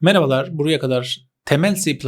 Merhabalar, buraya kadar temel C++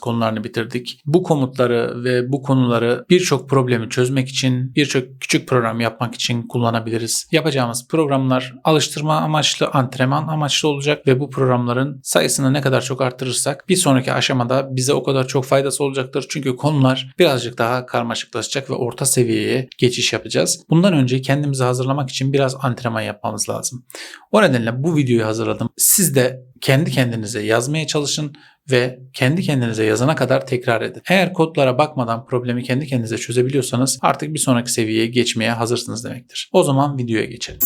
konularını bitirdik. Bu komutları ve bu konuları birçok problemi çözmek için, birçok küçük program yapmak için kullanabiliriz. Yapacağımız programlar alıştırma amaçlı, antrenman amaçlı olacak ve bu programların sayısını ne kadar çok arttırırsak bir sonraki aşamada bize o kadar çok faydası olacaktır. Çünkü konular birazcık daha karmaşıklaşacak ve orta seviyeye geçiş yapacağız. Bundan önce kendimizi hazırlamak için biraz antrenman yapmamız lazım. O nedenle bu videoyu hazırladım. Siz de kendi kendinize yazmaya çalışın ve kendi kendinize yazana kadar tekrar edin. Eğer kodlara bakmadan problemi kendi kendinize çözebiliyorsanız artık bir sonraki seviyeye geçmeye hazırsınız demektir. O zaman videoya geçelim.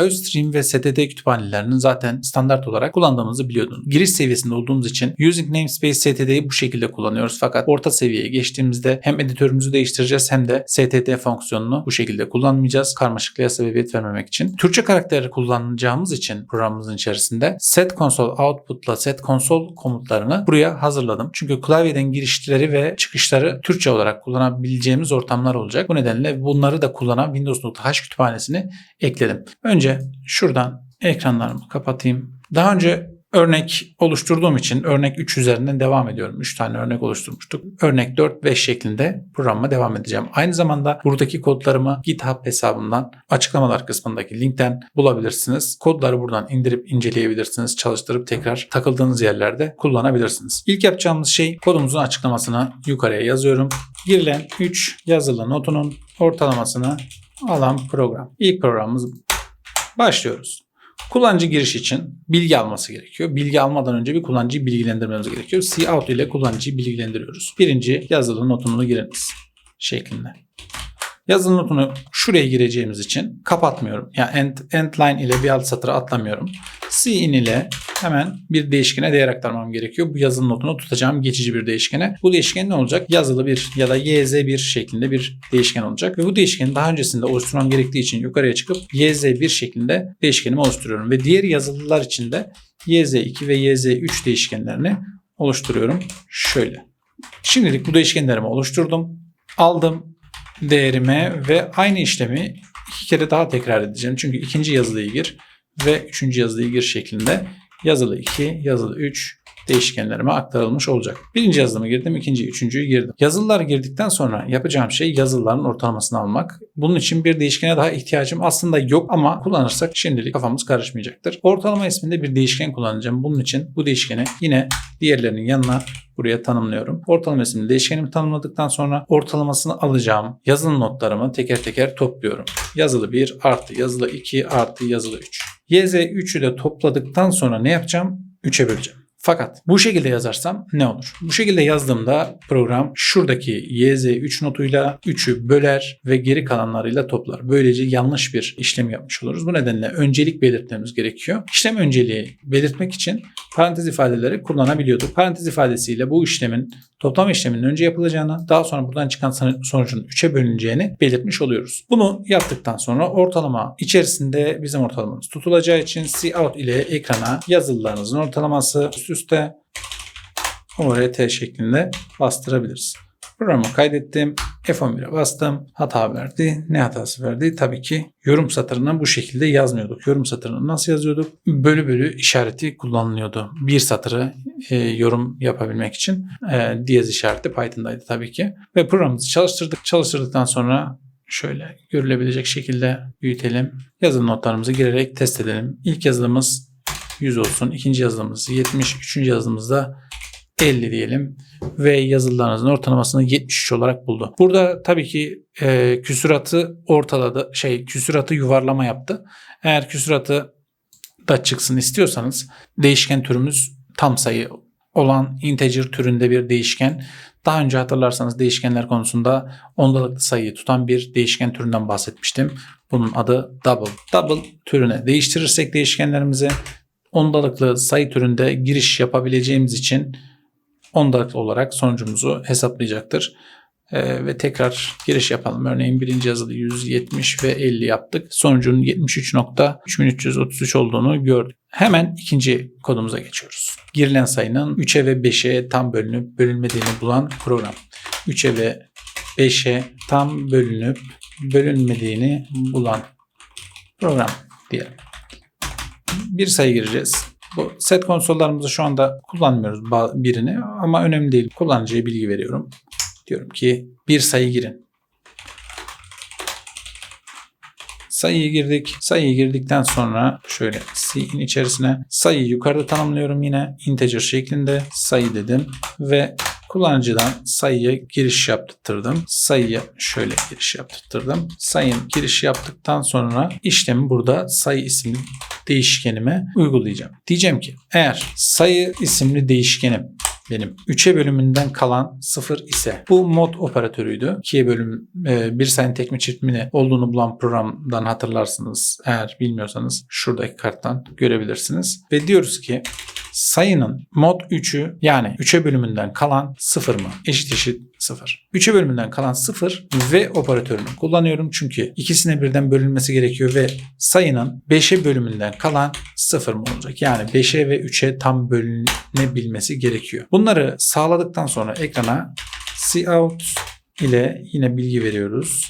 IOStream ve STD kütüphanelerinin zaten standart olarak kullandığımızı biliyordunuz. Giriş seviyesinde olduğumuz için Using Namespace STD'yi bu şekilde kullanıyoruz. Fakat orta seviyeye geçtiğimizde hem editörümüzü değiştireceğiz hem de STD fonksiyonunu bu şekilde kullanmayacağız. Karmaşıklığa sebebiyet vermemek için. Türkçe karakteri kullanacağımız için programımızın içerisinde set console output'la set console komutlarını buraya hazırladım. Çünkü klavyeden girişleri ve çıkışları Türkçe olarak kullanabileceğimiz ortamlar olacak. Bu nedenle bunları da kullanan Windows.h kütüphanesini ekledim. Önce Önce şuradan ekranlarımı kapatayım. Daha önce örnek oluşturduğum için örnek 3 üzerinden devam ediyorum. 3 tane örnek oluşturmuştuk. Örnek 4 5 şeklinde programıma devam edeceğim. Aynı zamanda buradaki kodlarımı GitHub hesabımdan açıklamalar kısmındaki linkten bulabilirsiniz. Kodları buradan indirip inceleyebilirsiniz. Çalıştırıp tekrar takıldığınız yerlerde kullanabilirsiniz. İlk yapacağımız şey kodumuzun açıklamasını yukarıya yazıyorum. Girilen 3 yazılı notunun ortalamasını alan program. İlk programımız Başlıyoruz. Kullanıcı giriş için bilgi alması gerekiyor. Bilgi almadan önce bir kullanıcıyı bilgilendirmemiz gerekiyor. Cout ile kullanıcıyı bilgilendiriyoruz. Birinci yazılı notunu giriniz şeklinde. Yazılı notunu şuraya gireceğimiz için kapatmıyorum. Yani end, end line ile bir alt satıra atlamıyorum. Cin ile hemen bir değişkene değer aktarmam gerekiyor. Bu yazılı notunu tutacağım geçici bir değişkene. Bu değişken ne olacak? Yazılı bir ya da yz1 şeklinde bir değişken olacak. Ve bu değişkeni daha öncesinde oluşturmam gerektiği için yukarıya çıkıp yz1 şeklinde değişkenimi oluşturuyorum. Ve diğer yazılılar için de yz2 ve yz3 değişkenlerini oluşturuyorum. Şöyle. Şimdilik bu değişkenlerimi oluşturdum. Aldım değerime ve aynı işlemi iki kere daha tekrar edeceğim. Çünkü ikinci yazılıyı gir ve üçüncü yazılıyı gir şeklinde yazılı 2, yazılı 3 değişkenlerime aktarılmış olacak. Birinci yazılımı girdim, ikinci, üçüncüyü girdim. Yazılılar girdikten sonra yapacağım şey yazılıların ortalamasını almak. Bunun için bir değişkene daha ihtiyacım aslında yok ama kullanırsak şimdilik kafamız karışmayacaktır. Ortalama isminde bir değişken kullanacağım. Bunun için bu değişkeni yine diğerlerinin yanına buraya tanımlıyorum. Ortalama isimli değişkenimi tanımladıktan sonra ortalamasını alacağım yazılı notlarımı teker teker topluyorum. Yazılı 1 artı yazılı 2 artı yazılı 3. YZ3'ü de topladıktan sonra ne yapacağım? 3'e böleceğim. Fakat bu şekilde yazarsam ne olur? Bu şekilde yazdığımda program şuradaki YZ3 notuyla 3'ü böler ve geri kalanlarıyla toplar. Böylece yanlış bir işlem yapmış oluruz. Bu nedenle öncelik belirtmemiz gerekiyor. İşlem önceliği belirtmek için parantez ifadeleri kullanabiliyorduk. Parantez ifadesiyle bu işlemin toplam işleminin önce yapılacağını, daha sonra buradan çıkan sonucun 3'e bölüneceğini belirtmiş oluyoruz. Bunu yaptıktan sonra ortalama içerisinde bizim ortalamamız tutulacağı için cout ile ekrana yazılılarınızın ortalaması üst üste ORT şeklinde bastırabiliriz. Programı kaydettim. F11'e bastım. Hata verdi. Ne hatası verdi? Tabii ki yorum satırını bu şekilde yazmıyorduk. Yorum satırını nasıl yazıyorduk? Bölü bölü işareti kullanılıyordu. Bir satırı e, yorum yapabilmek için e, diyez işareti Python'daydı tabii ki. Ve programımızı çalıştırdık. Çalıştırdıktan sonra şöyle görülebilecek şekilde büyütelim. Yazılı notlarımızı girerek test edelim. İlk yazılımız 100 olsun. İkinci yazılımız 70. Üçüncü yazılımızda 50 diyelim ve yazılılarınızın ortalamasını 73 olarak buldu. Burada tabii ki e, küsuratı ortaladı, şey küsuratı yuvarlama yaptı. Eğer küsuratı da çıksın istiyorsanız değişken türümüz tam sayı olan integer türünde bir değişken. Daha önce hatırlarsanız değişkenler konusunda ondalıklı sayıyı tutan bir değişken türünden bahsetmiştim. Bunun adı double. Double türüne değiştirirsek değişkenlerimizi ondalıklı sayı türünde giriş yapabileceğimiz için ondalıklı olarak sonucumuzu hesaplayacaktır. Ee, ve tekrar giriş yapalım. Örneğin birinci yazılı 170 ve 50 yaptık. Sonucun 73.3333 olduğunu gördük. Hemen ikinci kodumuza geçiyoruz. Girilen sayının 3'e ve 5'e tam bölünüp bölünmediğini bulan program. 3'e ve 5'e tam bölünüp bölünmediğini bulan program diyelim. Bir sayı gireceğiz. Bu set konsollarımızı şu anda kullanmıyoruz birini ama önemli değil. Kullanıcıya bilgi veriyorum. Diyorum ki bir sayı girin. Sayıyı girdik. Sayıyı girdikten sonra şöyle C'in içerisine sayıyı yukarıda tanımlıyorum yine integer şeklinde sayı dedim ve kullanıcıdan sayıya giriş yaptırdım. Sayıya şöyle giriş yaptırdım. Sayın giriş yaptıktan sonra işlemi burada sayı isimli değişkenime uygulayacağım. Diyeceğim ki eğer sayı isimli değişkenim benim 3'e bölümünden kalan 0 ise bu mod operatörüydü. 2'ye bölüm e, bir sayının tekme çiftmini olduğunu bulan programdan hatırlarsınız. Eğer bilmiyorsanız şuradaki karttan görebilirsiniz. Ve diyoruz ki sayının mod 3'ü yani 3'e bölümünden kalan 0 mı? Eşit eşit 0. 3'e bölümünden kalan 0 ve operatörünü kullanıyorum çünkü ikisine birden bölünmesi gerekiyor ve sayının 5'e bölümünden kalan 0 mı olacak? Yani 5'e ve 3'e tam bölünebilmesi gerekiyor. Bunları sağladıktan sonra ekrana cout ile yine bilgi veriyoruz.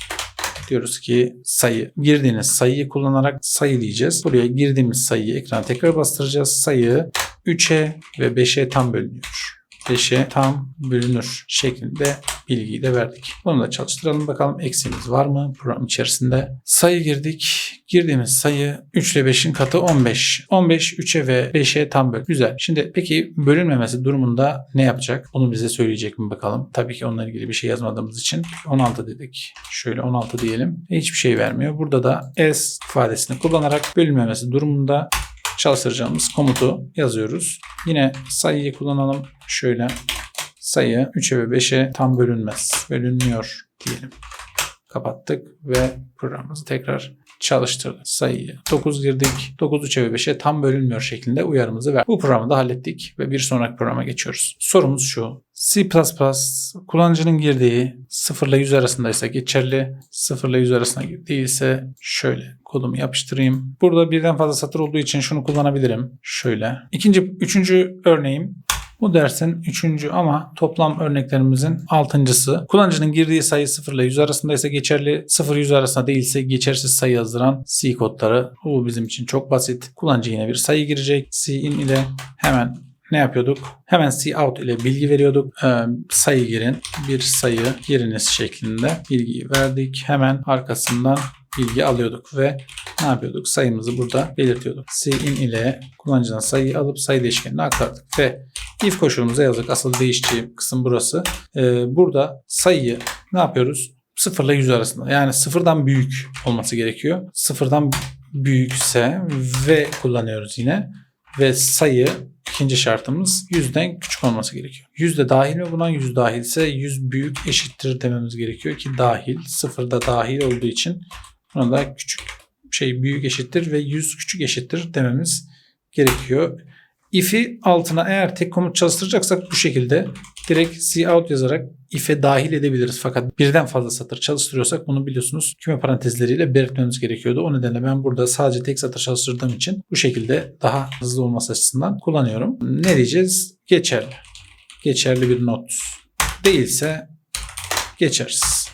Diyoruz ki sayı. Girdiğiniz sayıyı kullanarak sayı diyeceğiz. Buraya girdiğimiz sayıyı ekrana tekrar bastıracağız. Sayı 3'e ve 5'e tam bölünüyor. 5'e tam bölünür şeklinde bilgiyi de verdik. Bunu da çalıştıralım bakalım eksiğimiz var mı program içerisinde. Sayı girdik. Girdiğimiz sayı 3 ile 5'in katı 15. 15 3'e ve 5'e tam böl. Güzel. Şimdi peki bölünmemesi durumunda ne yapacak? Bunu bize söyleyecek mi bakalım? Tabii ki onunla ilgili bir şey yazmadığımız için 16 dedik. Şöyle 16 diyelim. Hiçbir şey vermiyor. Burada da s ifadesini kullanarak bölünmemesi durumunda çalıştıracağımız komutu yazıyoruz. Yine sayıyı kullanalım. Şöyle sayı 3'e ve 5'e tam bölünmez. Bölünmüyor diyelim. Kapattık ve programımızı tekrar çalıştırdık. Sayıyı 9 girdik. 9 3'e ve 5'e tam bölünmüyor şeklinde uyarımızı ver. Bu programı da hallettik ve bir sonraki programa geçiyoruz. Sorumuz şu. C++ kullanıcının girdiği 0 ile 100 arasındaysa geçerli. 0 ile 100 arasında değilse şöyle kodumu yapıştırayım. Burada birden fazla satır olduğu için şunu kullanabilirim. Şöyle. İkinci, üçüncü örneğim bu dersin üçüncü ama toplam örneklerimizin altıncısı. Kullanıcının girdiği sayı 0 ile 100 arasındaysa geçerli, 0-100 arasında değilse geçersiz sayı yazdıran C kodları. Bu bizim için çok basit. Kullanıcı yine bir sayı girecek. C ile hemen ne yapıyorduk? Hemen C out ile bilgi veriyorduk. Ee, sayı girin, bir sayı giriniz şeklinde bilgiyi verdik. Hemen arkasından bilgi alıyorduk ve ne yapıyorduk? Sayımızı burada belirtiyorduk. Cin ile kullanıcıdan sayıyı alıp sayı değişkenine aktardık ve if koşulumuza yazdık. Asıl değiştiği kısım burası. Ee, burada sayıyı ne yapıyoruz? 0 ile 100 arasında. Yani sıfırdan büyük olması gerekiyor. Sıfırdan büyükse ve kullanıyoruz yine. Ve sayı ikinci şartımız 100'den küçük olması gerekiyor. 100 de dahil mi buna? 100 dahilse 100 büyük eşittir dememiz gerekiyor ki dahil. Sıfır da dahil olduğu için Buna da küçük şey büyük eşittir ve 100 küçük eşittir dememiz gerekiyor. If'i altına eğer tek komut çalıştıracaksak bu şekilde direkt cout yazarak if'e dahil edebiliriz. Fakat birden fazla satır çalıştırıyorsak bunu biliyorsunuz küme parantezleriyle belirtmemiz gerekiyordu. O nedenle ben burada sadece tek satır çalıştırdığım için bu şekilde daha hızlı olması açısından kullanıyorum. Ne diyeceğiz? Geçerli. Geçerli bir not. Değilse geçersiz.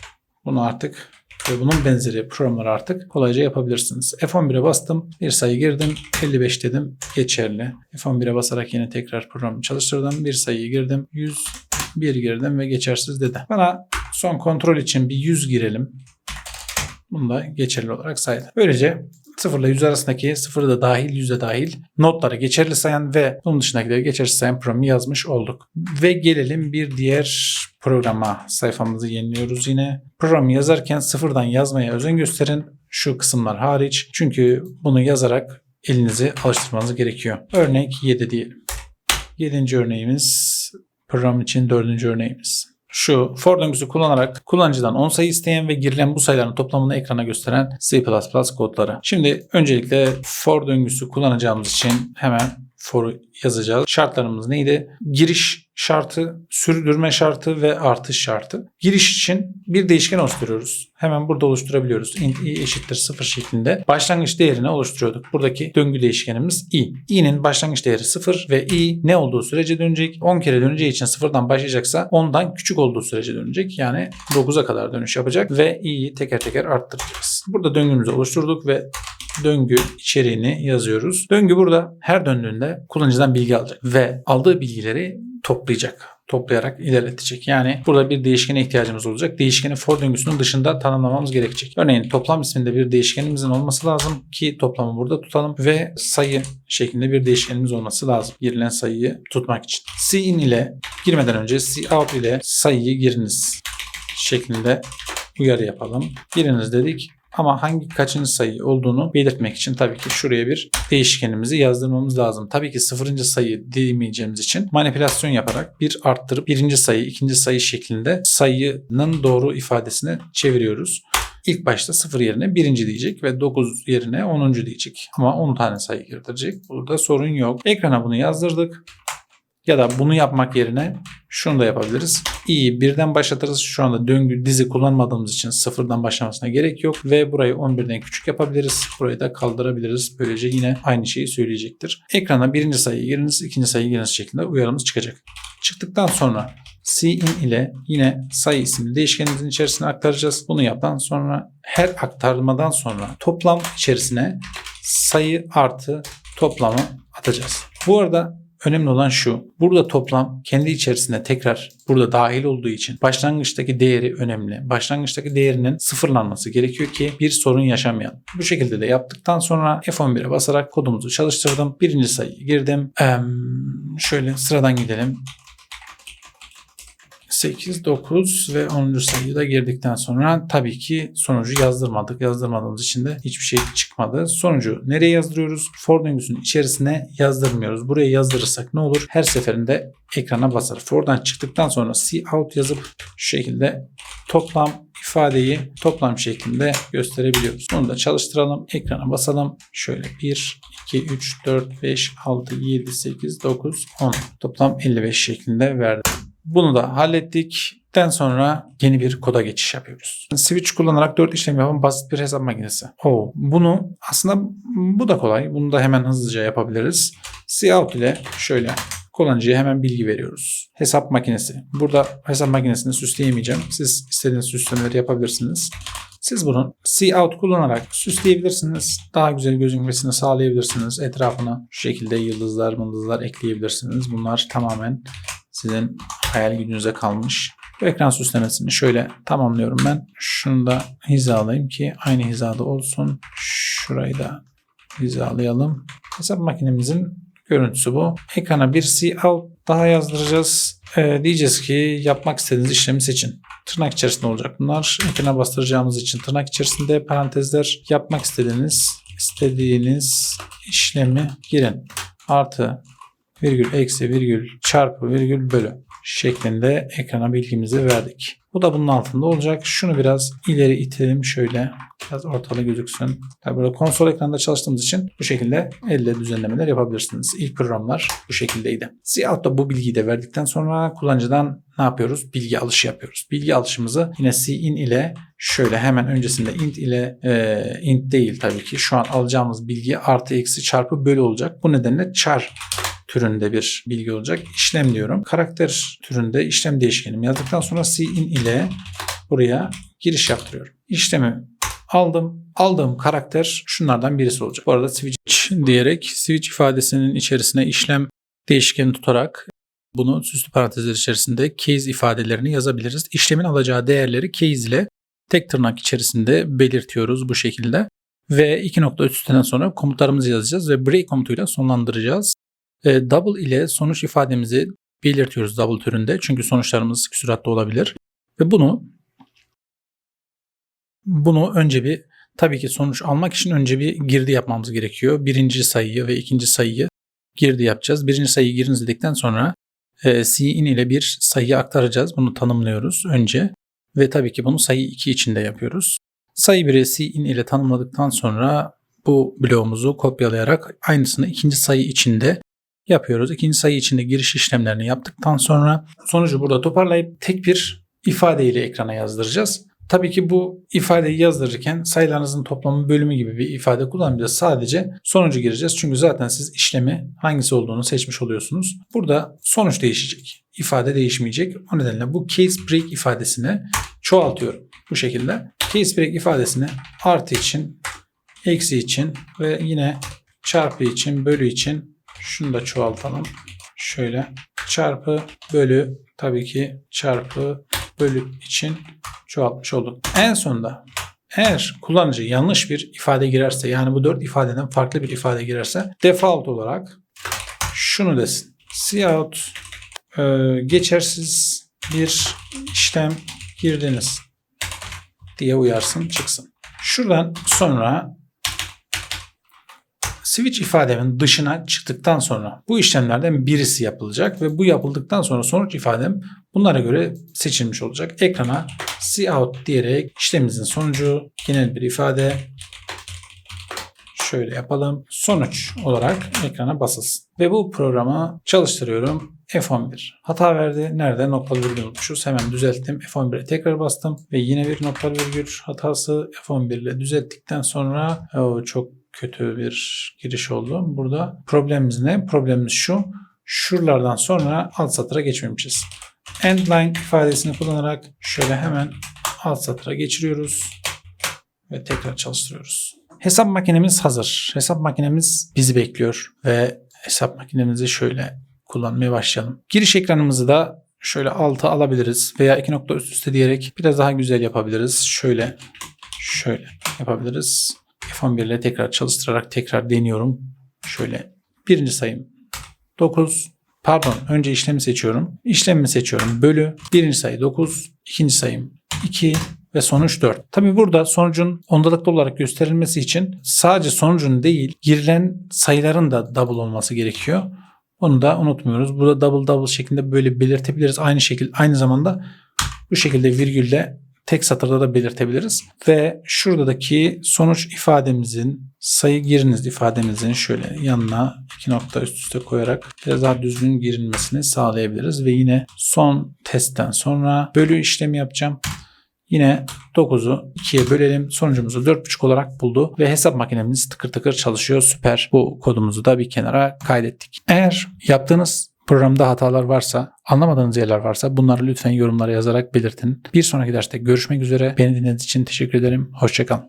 Bunu artık ve bunun benzeri programları artık kolayca yapabilirsiniz. F11'e bastım. Bir sayı girdim. 55 dedim. Geçerli. F11'e basarak yine tekrar programı çalıştırdım. Bir sayıyı girdim. 101 girdim ve geçersiz dedi. Bana son kontrol için bir 100 girelim. Bunu da geçerli olarak saydı. Böylece 0 ile 100 arasındaki 0 da dahil 100 de dahil notları geçerli sayan ve bunun dışındakileri geçersiz sayan programı yazmış olduk. Ve gelelim bir diğer programa sayfamızı yeniliyoruz yine. Programı yazarken sıfırdan yazmaya özen gösterin. Şu kısımlar hariç. Çünkü bunu yazarak elinizi alıştırmanız gerekiyor. Örnek 7 diyelim. 7. örneğimiz program için 4. örneğimiz. Şu for döngüsü kullanarak kullanıcıdan 10 sayı isteyen ve girilen bu sayıların toplamını ekrana gösteren C++ kodları. Şimdi öncelikle for döngüsü kullanacağımız için hemen for'u yazacağız. Şartlarımız neydi? Giriş şartı, sürdürme şartı ve artış şartı. Giriş için bir değişken oluşturuyoruz. Hemen burada oluşturabiliyoruz. i eşittir 0 şeklinde. Başlangıç değerini oluşturuyorduk. Buradaki döngü değişkenimiz i. i'nin başlangıç değeri 0 ve i ne olduğu sürece dönecek. 10 kere döneceği için sıfırdan başlayacaksa 10'dan küçük olduğu sürece dönecek. Yani 9'a kadar dönüş yapacak ve i'yi teker teker arttıracağız. Burada döngümüzü oluşturduk ve döngü içeriğini yazıyoruz. Döngü burada her döndüğünde kullanıcıdan bilgi alacak ve aldığı bilgileri toplayacak toplayarak ilerletecek. Yani burada bir değişkene ihtiyacımız olacak. Değişkeni for döngüsünün dışında tanımlamamız gerekecek. Örneğin toplam isminde bir değişkenimizin olması lazım ki toplamı burada tutalım ve sayı şeklinde bir değişkenimiz olması lazım. Girilen sayıyı tutmak için. Cin ile girmeden önce cout ile sayıyı giriniz şeklinde uyarı yapalım. Giriniz dedik. Ama hangi kaçıncı sayı olduğunu belirtmek için tabii ki şuraya bir değişkenimizi yazdırmamız lazım. Tabii ki sıfırıncı sayı demeyeceğimiz için manipülasyon yaparak bir arttırıp birinci sayı, ikinci sayı şeklinde sayının doğru ifadesini çeviriyoruz. İlk başta 0 yerine birinci diyecek ve 9 yerine 10. diyecek. Ama 10 tane sayı girdirecek. Burada sorun yok. Ekrana bunu yazdırdık. Ya da bunu yapmak yerine şunu da yapabiliriz. İyi birden başlatırız. Şu anda döngü dizi kullanmadığımız için sıfırdan başlamasına gerek yok. Ve burayı 11'den küçük yapabiliriz. Burayı da kaldırabiliriz. Böylece yine aynı şeyi söyleyecektir. Ekrana birinci sayıyı giriniz, ikinci sayıyı giriniz şeklinde uyarımız çıkacak. Çıktıktan sonra cin ile yine sayı isimli değişkenimizin içerisine aktaracağız. Bunu yaptan sonra her aktarmadan sonra toplam içerisine sayı artı toplamı atacağız. Bu arada Önemli olan şu. Burada toplam kendi içerisinde tekrar burada dahil olduğu için başlangıçtaki değeri önemli. Başlangıçtaki değerinin sıfırlanması gerekiyor ki bir sorun yaşamayalım. Bu şekilde de yaptıktan sonra F11'e basarak kodumuzu çalıştırdım. Birinci sayıyı girdim. Ee, şöyle sıradan gidelim. 8, 9 ve 10. sayıyı da girdikten sonra tabii ki sonucu yazdırmadık. Yazdırmadığımız için de hiçbir şey çıkmadı. Sonucu nereye yazdırıyoruz? For döngüsünün içerisine yazdırmıyoruz. Buraya yazdırırsak ne olur? Her seferinde ekrana basar. For'dan çıktıktan sonra cout yazıp şu şekilde toplam ifadeyi toplam şeklinde gösterebiliyoruz. Bunu da çalıştıralım. Ekrana basalım. Şöyle 1, 2, 3, 4, 5, 6, 7, 8, 9, 10. Toplam 55 şeklinde verdim. Bunu da hallettik. Den sonra yeni bir koda geçiş yapıyoruz. Switch kullanarak 4 işlem yapan basit bir hesap makinesi. Oo, bunu aslında bu da kolay. Bunu da hemen hızlıca yapabiliriz. Cout ile şöyle kullanıcıya hemen bilgi veriyoruz. Hesap makinesi. Burada hesap makinesini süsleyemeyeceğim. Siz istediğiniz süslemeleri yapabilirsiniz. Siz bunu cout kullanarak süsleyebilirsiniz. Daha güzel gözükmesini sağlayabilirsiniz. Etrafına şu şekilde yıldızlar, mıldızlar ekleyebilirsiniz. Bunlar tamamen sizin hayal gücünüze kalmış. Bu ekran süslemesini şöyle tamamlıyorum ben. Şunu da hizalayayım ki aynı hizada olsun. Şurayı da hizalayalım. Hesap makinemizin görüntüsü bu. Ekrana bir cout daha yazdıracağız. Ee, diyeceğiz ki yapmak istediğiniz işlemi seçin. Tırnak içerisinde olacak bunlar. Ekrana bastıracağımız için tırnak içerisinde parantezler yapmak istediğiniz istediğiniz işlemi girin. Artı virgül eksi virgül çarpı virgül bölü şeklinde ekrana bilgimizi verdik. Bu da bunun altında olacak. Şunu biraz ileri itelim şöyle. Biraz ortalı gözüksün. Tabi burada konsol ekranında çalıştığımız için bu şekilde elle düzenlemeler yapabilirsiniz. İlk programlar bu şekildeydi. Cout'ta bu bilgiyi de verdikten sonra kullanıcıdan ne yapıyoruz? Bilgi alışı yapıyoruz. Bilgi alışımızı yine cin ile şöyle hemen öncesinde int ile e, int değil tabii ki. Şu an alacağımız bilgi artı eksi çarpı bölü olacak. Bu nedenle char türünde bir bilgi olacak. İşlem diyorum. Karakter türünde işlem değişkenimi yazdıktan sonra cin ile buraya giriş yaptırıyorum. İşlemi aldım. Aldığım karakter şunlardan birisi olacak. Bu arada switch diyerek switch ifadesinin içerisine işlem değişkeni tutarak bunu süslü parantezler içerisinde case ifadelerini yazabiliriz. İşlemin alacağı değerleri case ile tek tırnak içerisinde belirtiyoruz bu şekilde. Ve iki nokta üstünden sonra komutlarımızı yazacağız ve break komutuyla sonlandıracağız. E, double ile sonuç ifademizi belirtiyoruz double türünde. Çünkü sonuçlarımız küsuratlı olabilir. Ve bunu bunu önce bir tabii ki sonuç almak için önce bir girdi yapmamız gerekiyor. Birinci sayıyı ve ikinci sayıyı girdi yapacağız. Birinci sayıyı giriniz dedikten sonra e, cin ile bir sayıyı aktaracağız. Bunu tanımlıyoruz önce. Ve tabii ki bunu sayı 2 içinde yapıyoruz. Sayı 1'i cin ile tanımladıktan sonra bu bloğumuzu kopyalayarak aynısını ikinci sayı içinde yapıyoruz. İkinci sayı içinde giriş işlemlerini yaptıktan sonra sonucu burada toparlayıp tek bir ifadeyle ekrana yazdıracağız. Tabii ki bu ifadeyi yazdırırken sayılarınızın toplamı bölümü gibi bir ifade kullanmayacağız. Sadece sonucu gireceğiz. Çünkü zaten siz işlemi hangisi olduğunu seçmiş oluyorsunuz. Burada sonuç değişecek. İfade değişmeyecek. O nedenle bu case break ifadesini çoğaltıyorum. Bu şekilde. Case break ifadesini artı için, eksi için ve yine çarpı için, bölü için şunu da çoğaltalım. Şöyle çarpı, bölü tabii ki çarpı, bölü için çoğaltmış olduk. En sonunda eğer kullanıcı yanlış bir ifade girerse yani bu dört ifadeden farklı bir ifade girerse default olarak şunu desin. Cout e, geçersiz bir işlem girdiniz diye uyarsın çıksın. Şuradan sonra switch ifademin dışına çıktıktan sonra bu işlemlerden birisi yapılacak ve bu yapıldıktan sonra sonuç ifadem bunlara göre seçilmiş olacak. Ekrana cout diyerek işlemimizin sonucu genel bir ifade şöyle yapalım. Sonuç olarak ekrana basılsın. Ve bu programı çalıştırıyorum. F11. Hata verdi. Nerede? Noktalı virgül unutmuşuz. Hemen düzelttim. F11'e tekrar bastım. Ve yine bir noktalı virgül hatası F11 ile düzelttikten sonra o çok kötü bir giriş oldu. Burada problemimiz ne? Problemimiz şu. Şuralardan sonra alt satıra geçmemişiz. Endline ifadesini kullanarak şöyle hemen alt satıra geçiriyoruz ve tekrar çalıştırıyoruz. Hesap makinemiz hazır. Hesap makinemiz bizi bekliyor ve hesap makinemizi şöyle kullanmaya başlayalım. Giriş ekranımızı da şöyle alta alabiliriz veya iki nokta üst üste diyerek biraz daha güzel yapabiliriz. Şöyle şöyle yapabiliriz. F11 ile tekrar çalıştırarak tekrar deniyorum. Şöyle birinci sayım 9 pardon önce işlemi seçiyorum. İşlemi seçiyorum. Bölü birinci sayı 9 ikinci sayım 2 ve sonuç 4. Tabi burada sonucun ondalıklı olarak gösterilmesi için sadece sonucun değil girilen sayıların da double olması gerekiyor. Onu da unutmuyoruz. Burada double double şeklinde böyle belirtebiliriz. Aynı şekilde aynı zamanda bu şekilde virgülle tek satırda da belirtebiliriz. Ve şuradaki sonuç ifademizin sayı giriniz ifademizin şöyle yanına iki nokta üst üste koyarak biraz daha düzgün girilmesini sağlayabiliriz. Ve yine son testten sonra bölü işlemi yapacağım. Yine 9'u 2'ye bölelim. Sonucumuzu 4.5 olarak buldu ve hesap makinemiz tıkır tıkır çalışıyor. Süper. Bu kodumuzu da bir kenara kaydettik. Eğer yaptığınız programda hatalar varsa, anlamadığınız yerler varsa bunları lütfen yorumlara yazarak belirtin. Bir sonraki derste görüşmek üzere. Beni dinlediğiniz için teşekkür ederim. Hoşçakalın.